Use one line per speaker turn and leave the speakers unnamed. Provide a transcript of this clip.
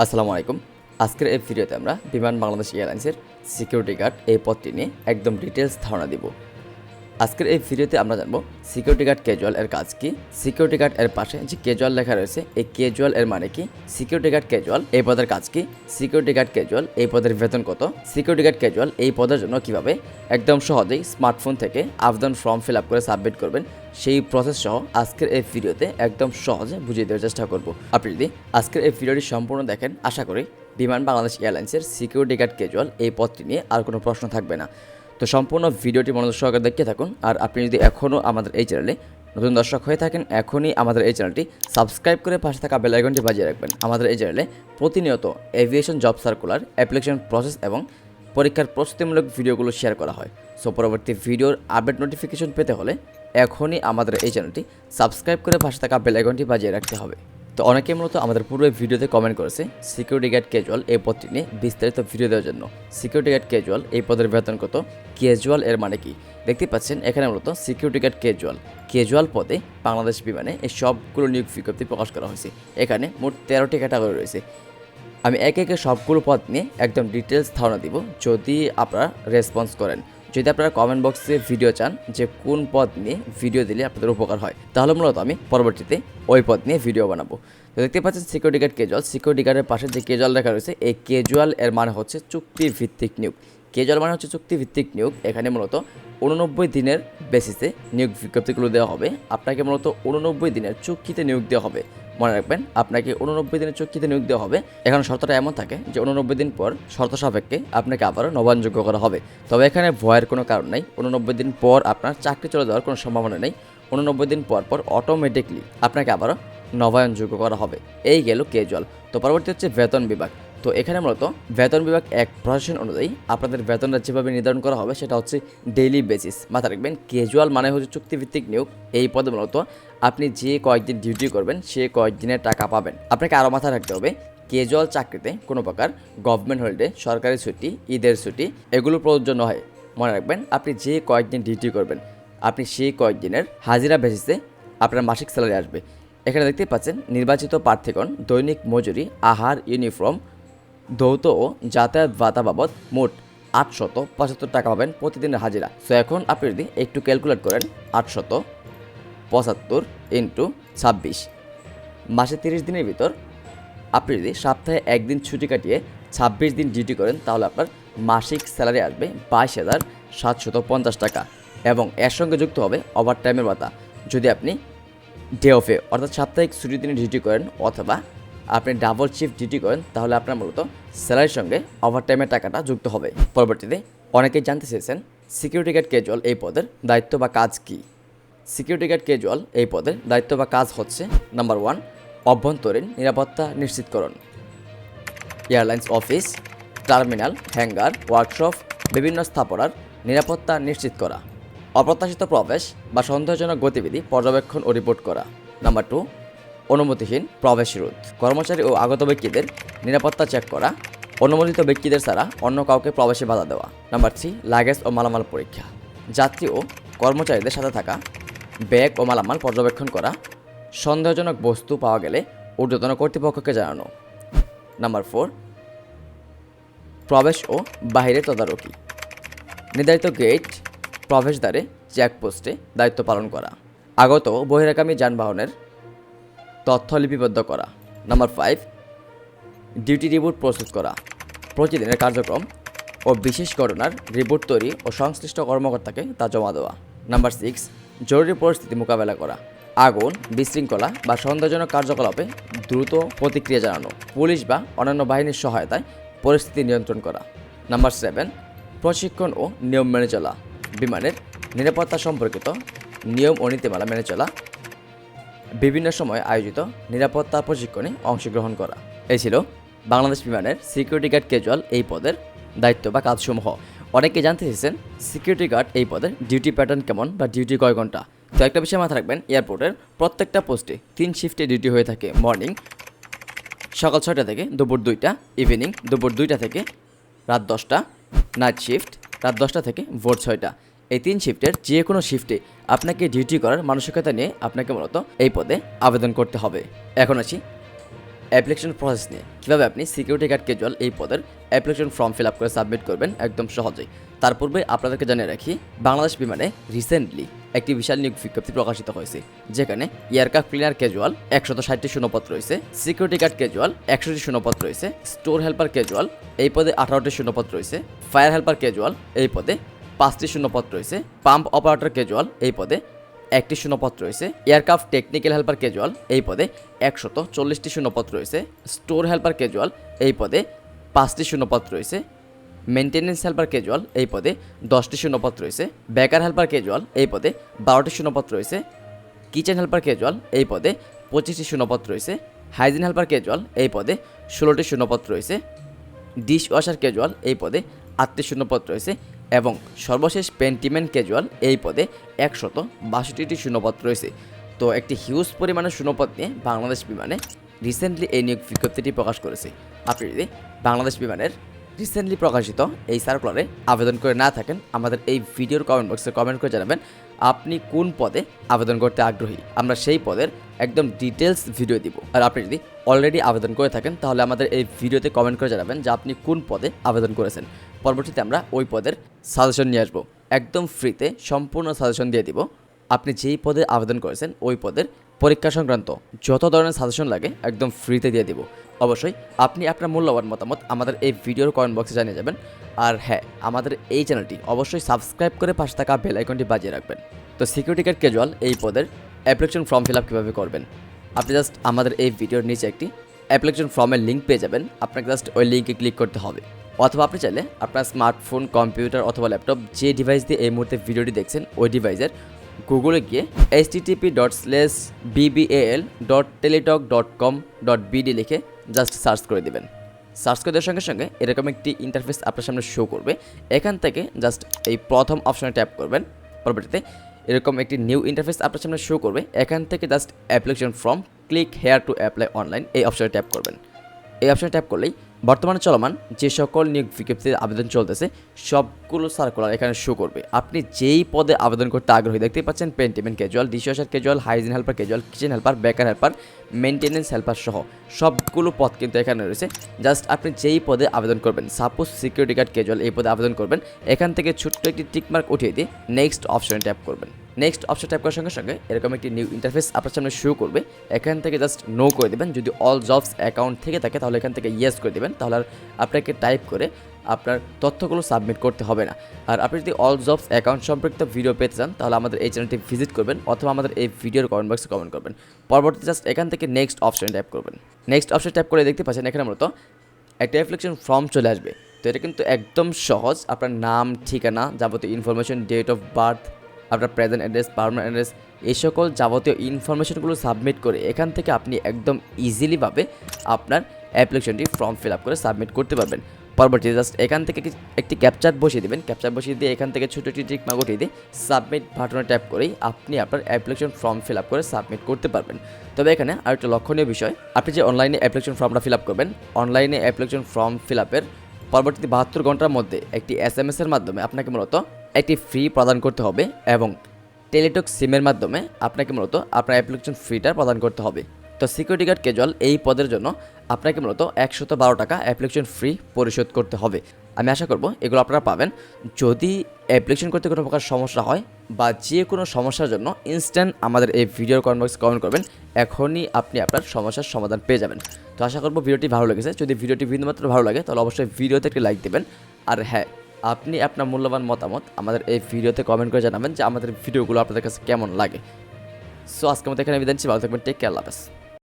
আসসালামু আলাইকুম। আজকের এই ভিডিওতে আমরা বিমান বাংলাদেশ এয়ারলাইন্সের সিকিউরিটি গার্ড এই পদটি নিয়ে একদম ডিটেলস ধারণা দিব। আজকের এই ভিডিওতে আমরা জানব সিকিউরিটি গার্ড ক্যাজুয়াল এর কাজ কি। সিকিউরিটি গার্ড এর পাশে যে ক্যাজুয়াল লেখা রয়েছে, এই ক্যাজুয়াল এর মানে কি? সিকিউরিটি গার্ড ক্যাজুয়াল এই পদের কাজ কি? সিকিউরিটি গার্ড ক্যাজুয়াল এই পদের বেতন কত? সিকিউরিটি গার্ড ক্যাজুয়াল এই পদের জন্য কীভাবে একদম সহজেই স্মার্টফোন থেকে আবেদন ফর্ম ফিল আপ করে সাবমিট করবেন, সেই প্রসেস সহ আজকের এই ভিডিওতে একদম সহজে বুঝিয়ে দেওয়ার চেষ্টা করব। আপনি যদি আজকের এই ভিডিওটি সম্পূর্ণ দেখেন, আশা করি বিমান বাংলাদেশ এয়ারলাইন্সের সিকিউরিটি গার্ড ক্যাজুয়াল এই পদটি নিয়ে আর কোনো প্রশ্ন থাকবে না। তো সম্পূর্ণ ভিডিওটি মনোযোগ সহকারে দেখতে থাকুন। আর আপনি যদি এখনও আমাদের এই চ্যানেলে নতুন দর্শক হয়ে থাকেন, এখনই আমাদের এই চ্যানেলটি সাবস্ক্রাইব করে পাশে থাকা বেল আইকনটি বাজিয়ে রাখবেন। আমাদের এই চ্যানেলে প্রতিনিয়ত aviation job circular application process এবং পরীক্ষার প্রস্তুতিমূলক ভিডিওগুলো শেয়ার করা হয়। সো পরবর্তী ভিডিওর আপডেট নোটিফিকেশন পেতে হলে এখনই আমাদের এই চ্যানেলটি সাবস্ক্রাইব করে পাশে থাকা বেল আইকনটি বাজিয়ে রাখতে হবে। তো অনেকে মূলত আমাদের পুরো ভিডিওতে কমেন্ট করেছে সিকিউরিটি গার্ড ক্যাজুয়াল এই পদটি নিয়ে বিস্তারিত ভিডিও দেওয়ার জন্য। সিকিউরিটি গার্ড ক্যাজুয়াল এই পদের বেতন কত? ক্যাজুয়াল এর মানে কি? দেখতে পাচ্ছেন, এখানে মূলত সিকিউরিটি গার্ড ক্যাজুয়াল ক্যাজুয়াল পদে বাংলাদেশ বিমানে এই সবগুলো নিয়োগ বিজ্ঞপ্তি প্রকাশ করা হয়েছে। এখানে মোট তেরোটি ক্যাটাগরি রয়েছে। আমি একে একে সবগুলো পদ নিয়ে একদম ডিটেলস ধারণা দিব, যদি আপনারা রেসপন্স করেন। যদি আপনারা কমেন্ট বক্সে ভিডিও চান যে কোন পদ নিয়ে ভিডিও দিলে আপনাদের উপকার হয়, তাহলে মূলত আমি পরবর্তীতে ওই পদ নিয়ে ভিডিও বানাবো। তো দেখতে পাচ্ছেন সিকিউরিটি গার্ড কেজুয়াল সিকিউরিটি গার্ডের পাশে যে কেজুয়াল লেখা রয়েছে, এই কেজুয়াল এর মানে হচ্ছে চুক্তি ভিত্তিক নিয়োগ। কেজুয়াল মানে হচ্ছে চুক্তি ভিত্তিক নিয়োগ। এখানে মূলত উননব্বই দিনের বেসিসে নিয়োগ বিজ্ঞপ্তিগুলো দেওয়া হবে। আপনাকে মূলত উননব্বই দিনের চুক্তিতে নিয়োগ দেওয়া হবে। মনে রাখবেন, আপনাকে উননব্বই দিনের চুক্তিতে নিয়োগ দেওয়া হবে। এখন শর্তটা এমন থাকে যে উননব্বই দিন পর শর্ত সাপেক্ষে আপনাকে আবারও নবায়নযোগ্য করা হবে। তবে এখানে ভয়ের কোনো কারণ নেই। উননব্বই দিন পর আপনার চাকরি চলে যাওয়ার কোনো সম্ভাবনা নেই। উননব্বই দিন পর পর অটোমেটিকলি আপনাকে আবারও নবায়নযোগ্য করা হবে। এই গেল কেজুয়াল তো পরবর্তী হচ্ছে বেতন বিভাগ। তো এখানে মূলত বেতন বিভাগ এক প্রশাসন অনুযায়ী আপনাদের বেতনটা যেভাবে নির্ধারণ করা হবে সেটা হচ্ছে ডেইলি বেসিস মাথা রাখবেন ক্যাজুয়াল মানে হচ্ছে চুক্তিভিত্তিক নিয়োগ। এই পদে মূলত আপনি যে কয়েকদিন ডিউটি করবেন, সে কয়েকদিনের টাকা পাবেন। আপনাকে আরও মাথায় রাখতে হবে ক্যাজুয়াল চাকরিতে কোনো প্রকার গভর্নমেন্ট হলিডে সরকারি ছুটি, ঈদের ছুটি, এগুলো প্রযোজ্য নয়। মনে রাখবেন, আপনি যে কয়েকদিন ডিউটি করবেন, আপনি সেই কয়েকদিনের হাজিরা বেসিসে আপনার মাসিক স্যালারি আসবে। এখানে দেখতে পাচ্ছেন, নির্বাচিত প্রার্থীগণ দৈনিক মজুরি, আহার ইউনিফর্ম দৌত ও যাতায়াত ভাতা বাবদ মোট আটশত পঁচাত্তর টাকা পাবেন প্রতিদিনের হাজিরা। সো এখন আপনি যদি একটু ক্যালকুলেট করেন, আটশত পঁচাত্তর ইন্টু ছাব্বিশ। মাসে তিরিশ দিনের ভিতর আপনি যদি সপ্তাহে একদিন ছুটি কাটিয়ে ছাব্বিশ দিন ডিউটি করেন, তাহলে আপনার মাসিক স্যালারি আসবে বাইশ হাজার সাতশত পঞ্চাশ টাকা এবং এর সঙ্গে যুক্ত হবে ওভার টাইমের ভাতা। যদি আপনি ডে অফে অর্থাৎ সাপ্তাহিক ছুটির দিনে ডিউটি করেন অথবা আপনি ডাবল শিফট ডিউটি করেন, তাহলে আপনার মূলত স্যালারির সঙ্গে ওভারটাইমের টাকাটা যুক্ত হবে। পরবর্তীতে অনেকেই জানতে চেয়েছেন সিকিউরিটি গার্ড ক্যাজুয়াল এই পদের দায়িত্ব বা কাজ কী। সিকিউরিটি গার্ড ক্যাজুয়াল এই পদের দায়িত্ব বা কাজ হচ্ছে নাম্বার ওয়ান অভ্যন্তরীণ নিরাপত্তা নিশ্চিতকরণ। Airlines office terminal hangar workshop বিভিন্ন স্থাপনার নিরাপত্তা নিশ্চিত করা। অপ্রত্যাশিত প্রবেশ বা সন্দেহজনক গতিবিধি পর্যবেক্ষণ ও রিপোর্ট করা। নাম্বার টু অনুমতিহীন প্রবেশ রোধ। কর্মচারী ও আগত ব্যক্তিদের নিরাপত্তা চেক করা, অনুমোদিত ব্যক্তিদের ছাড়া অন্য কাউকে প্রবেশে বাধা দেওয়া। নাম্বার থ্রি লাগেজ ও মালামাল পরীক্ষা। যাত্রী ও কর্মচারীদের সাথে থাকা, ব্যাগ ও মালামাল পর্যবেক্ষণ করা, সন্দেহজনক বস্তু পাওয়া গেলে ঊর্ধ্বতন কর্তৃপক্ষকে জানানো। নাম্বার ফোর প্রবেশ ও বাহিরে তদারকি। নির্ধারিত গেট প্রবেশদ্বারে চেকপোস্টে দায়িত্ব পালন করা। আগত বহিরাগামী যানবাহনের তথ্য লিপিবদ্ধ করা। নাম্বার ফাইভ ডিউটি রিপোর্ট প্রস্তুত করা। প্রতিদিনের কার্যক্রম ও বিশেষ ঘটনার রিপোর্ট তৈরি ও সংশ্লিষ্ট কর্মকর্তাকে তা জমা দেওয়া। নাম্বার সিক্স জরুরি পরিস্থিতি মোকাবেলা করা। আগুন, বিশৃঙ্খলা বা সন্দেহজনক কার্যকলাপে দ্রুত প্রতিক্রিয়া জানানো। পুলিশ বা অন্যান্য বাহিনীর সহায়তায় পরিস্থিতি নিয়ন্ত্রণ করা। নাম্বার সেভেন প্রশিক্ষণ ও নিয়ম মেনে চলা। বিমানের নিরাপত্তা সম্পর্কিত নিয়ম ও নীতিমালা মেনে চলা। বিভিন্ন সময় আয়োজিত নিরাপত্তা প্রশিক্ষণে অংশগ্রহণ করা। এই ছিল বাংলাদেশ বিমানের সিকিউরিটি গার্ড ক্যাজুয়াল এই পদের দায়িত্ব বা কাজসমূহ। অনেকে জানতে চেয়েছেন সিকিউরিটি গার্ড এই পদের ডিউটি প্যাটার্ন কেমন বা ডিউটি কয় ঘণ্টা? তো একটা বিষয় মাথায় রাখবেন এয়ারপোর্টের প্রত্যেকটা পোস্টে তিন শিফটে ডিউটি হয়ে থাকে মর্নিং সকাল ছয়টা থেকে দুপুর দুইটা ইভিনিং দুপুর দুইটা থেকে রাত দশটা নাইট শিফট রাত দশটা থেকে ভোর ছয়টা। এই তিন শিফটের যে কোনো শিফটে আপনাকে ডিউটি করার মানসিকতা নিয়ে আপনাকে মূলত এই পদে আবেদন করতে হবে। এখন আছি অ্যাপ্লিকেশন প্রসেস নিয়ে। কীভাবে আপনি সিকিউরিটি গার্ড ক্যাজুয়াল এই পদের অ্যাপ্লিকেশন ফর্ম ফিল আপ করে সাবমিট করবেন একদম সহজেই। তার পূর্বে আপনাদেরকে জানিয়ে রাখি, বাংলাদেশ বিমানে রিসেন্টলি একটি বিশাল নিয়োগ বিজ্ঞপ্তি প্রকাশিত হয়েছে, যেখানে এয়ারক্রাফট ক্লিনার ক্যাজুয়াল একশত ষাটটি শূন্যপত্র রয়েছে সিকিউরিটি গার্ড ক্যাজুয়াল একশোটি শূন্যপত্র রয়েছে স্টোর হেল্পার ক্যাজুয়াল এই পদে আঠারোটি শূন্যপত্র রয়েছে ফায়ার হেল্পার ক্যাজুয়াল এই পদে পাঁচটি শূন্যপত্র রয়েছে। পাম্প অপারেটর ক্যাজুয়াল এই পদে একটি শূন্যপত্র রয়েছে। এয়ারক্রাফট টেকনিক্যাল হেল্পার ক্যাজুয়াল এই পদে একশত চল্লিশটি শূন্যপত্র রয়েছে। স্টোর হেল্পার ক্যাজুয়াল এই পদে পাঁচটি শূন্যপত্র রয়েছে। মেনটেন্যান্স হেল্পার ক্যাজুয়াল এই পদে দশটি শূন্যপত্র রয়েছে। বেকার হেল্পার ক্যাজুয়াল এই পদে বারোটি শূন্যপত্র রয়েছে। কিচেন হেল্পার ক্যাজুয়াল এই পদে পঁচিশটি শূন্যপত্র রয়েছে। হাইজিন হেল্পার ক্যাজুয়াল এই পদে ষোলোটি শূন্যপত্র রয়েছে। ডিশ ওয়াশার ক্যাজুয়াল এই পদে আটটি শূন্যপদ রয়েছে। এবং সর্বশেষ পেন্টিমেন্ট ক্যাজুয়াল এই পদে একশত বাষট্টিটি শূন্যপদ রয়েছে। তো একটি হিউজ পরিমাণের শূন্যপদ নিয়ে বাংলাদেশ বিমানে রিসেন্টলি এই নিয়োগ বিজ্ঞপ্তিটি প্রকাশ করেছে। আপনি যদি বাংলাদেশ বিমানের রিসেন্টলি প্রকাশিত এই সার্কুলারে আবেদন করে না থাকেন, আমাদের এই ভিডিওর কমেন্ট বক্সে কমেন্ট করে জানাবেন, আপনি কোন পদে আবেদন করতে আগ্রহী? আমরা সেই পদের একদম ডিটেলস ভিডিও দিব। আর আপনি যদি অলরেডি আবেদন করে থাকেন, তাহলে আমাদের এই ভিডিওতে কমেন্ট করে জানাবেন যে আপনি কোন পদে আবেদন করেছেন। পরবর্তীতে আমরা ওই পদের সাজেশন নিয়ে আসব। একদম ফ্রিতে সম্পূর্ণ সাজেশন দিয়ে দিব, আপনি যেই পদে আবেদন করেছেন ওই পদের পরীক্ষা সংক্রান্ত যত ধরনের সাজেশন লাগে একদম ফ্রিতে দিয়ে দিব। অবশ্যই আপনি আপনার মূল্যবান মতামত আমাদের এই ভিডিওর কমেন্ট বক্সে জানিয়ে যাবেন। আর হ্যাঁ আমাদের এই চ্যানেলটি অবশ্যই সাবস্ক্রাইব করে পাশে থাকা বেল আইকনটি বাজিয়ে রাখবেন। তো সিকিউরিটি গার্ড ক্যাজুয়াল এই পদের অ্যাপ্লিকেশন ফর্ম ফিল আপ কীভাবে করবেন? আপনি জাস্ট আমাদের এই ভিডিওর নিচে একটি অ্যাপ্লিকেশন ফর্মের লিঙ্ক পেয়ে যাবেন। আপনাকে জাস্ট ওই লিঙ্কে ক্লিক করতে হবে। অথবা আপনি চাইলে আপনার স্মার্টফোন কম্পিউটার অথবা ল্যাপটপ যে ডিভাইস দিয়ে এই মুহূর্তে ভিডিওটি দেখছেন, ওই ডিভাইসের গুগলে গিয়ে H TP dot slash BBL dot Teletalk dot com dot BD লিখে জাস্ট সার্চ করে দেবেন। সার্চ করে দেওয়ার সঙ্গে সঙ্গে এরকম একটি ইন্টারফেস আপনার সামনে শো করবে। এখান থেকে জাস্ট এই প্রথম অপশনে ট্যাপ করবেন। পরবর্তীতে এরকম একটি নিউ ইন্টারফেস আপনার সামনে শো করবে। এখান থেকে just application form click here to apply online এই অপশনে ট্যাপ করবেন। এই অপশনে ট্যাপ করলেই বর্তমানে চলমান যে সকল নিয়োগ বিজ্ঞপ্তির আবেদন চলতেছে, সবগুলো সার্কুলার এখানে শো করবে। আপনি যেই পদে আবেদন করতে আগ্রহী দেখতে পাচ্ছেন পেন্টিমেন্ট casual dishwasher casual hygiene helper casual kitchen helper baker helper maintenance helper সহ সবগুলো পদ কিন্তু এখানে রয়েছে। জাস্ট আপনি যেই পদে আবেদন করবেন সাপোজ সিকিউরিটি গার্ড ক্যাজুয়াল এই পদে আবেদন করবেন, এখান থেকে ছোট্ট একটি টিকমার্ক উঠিয়ে দিয়ে নেক্সট অপশনে ট্যাপ করবেন। নেক্সট অপশন টাইপ করার সঙ্গে সঙ্গে এরকম একটি নিউ ইন্টারফেস আপনার সামনে শো করবে। এখান থেকে জাস্ট নো করে দেবেন। যদি অল জবস অ্যাকাউন্ট থেকে থাকে, তাহলে এখান থেকে ইয়েস করে দেবেন। তাহলে আর আপনাকে টাইপ করে আপনার তথ্যগুলো সাবমিট করতে হবে না। আর আপনি যদি অল জবস অ্যাকাউন্ট সম্পর্কিত ভিডিও পেতে চান, তাহলে আমাদের এই চ্যানেলটি ভিজিট করবেন অথবা আমাদের এই ভিডিওর কমেন্ট বক্সে কমেন্ট করবেন। পরবর্তীতে জাস্ট এখান থেকে নেক্সট অপশন ট্যাপ করবেন। নেক্সট অপশন ট্যাপ করে দেখতে পাচ্ছেন এখানে মূলত একটা অ্যাপ্লিকেশন ফর্ম চলে আসবে। তো এটা কিন্তু একদম সহজ। আপনার নাম, ঠিকানা, যাবতীয় ইনফরমেশন ডেট অফ বার্থ আপনার প্রেজেন্ট অ্যাড্রেস পারমানেন্ট অ্যাড্রেস এই সকল যাবতীয় ইনফরমেশনগুলো সাবমিট করে এখান থেকে আপনি একদম ইজিলিভাবে আপনার অ্যাপ্লিকেশনটি ফর্ম ফিল আপ করে সাবমিট করতে পারবেন। পরবর্তীতে জাস্ট এখান থেকে একটি ক্যাপচার বসিয়ে দেবেন। ক্যাপচার বসিয়ে দিয়ে এখান থেকে ছোটো একটি টিকমা উঠিয়ে দিয়ে সাবমিট বাটনে ট্যাপ করেই আপনি আপনার অ্যাপ্লিকেশন ফর্ম ফিল আপ করে সাবমিট করতে পারবেন। তবে এখানে আর একটা লক্ষণীয় বিষয়, আপনি যে অনলাইনে অ্যাপ্লিকেশন ফর্মটা ফিল আপ করবেন অনলাইনে অ্যাপ্লিকেশন ফর্ম ফিল আপের পরবর্তী বাহাত্তর ঘণ্টার মধ্যে একটি এস এম এর মাধ্যমে আপনাকে মূলত একটি ফ্রি প্রদান করতে হবে এবং টেলিটক সিমের মাধ্যমে আপনাকে মূলত আপনার অ্যাপ্লিকেশন ফিটা প্রদান করতে হবে। তো সিকিউরিটি গার্ড ক্যাজুয়াল এই পদের জন্য আপনাকে মূলত একশত বারো টাকা অ্যাপ্লিকেশন ফ্রি পরিশোধ করতে হবে। আমি আশা করব এগুলো আপনারা পাবেন। যদি অ্যাপ্লিকেশন করতে কোনো প্রকার সমস্যা হয় বা যে কোনো সমস্যার জন্য ইনস্ট্যান্ট আমাদের এই ভিডিওর কমেন্ট বক্সে কমেন্ট করবেন, এখনই আপনি আপনার সমস্যার সমাধান পেয়ে যাবেন। তো আশা করব ভিডিওটি ভালো লেগেছে। যদি ভিডিওটি বিন্দুমাত্র ভালো লাগে, তাহলে অবশ্যই ভিডিওতে একটি লাইক দেবেন। আর হ্যাঁ আপনি আপনার মূল্যবান মতামত আমাদের এই ভিডিওতে কমেন্ট করে জানাবেন যে আমাদের ভিডিওগুলো আপনাদের কাছে কেমন লাগে। সো আজকে মতো এখানে বিদায় ভালো থাকবেন টেক কেয়ার আল্লাহ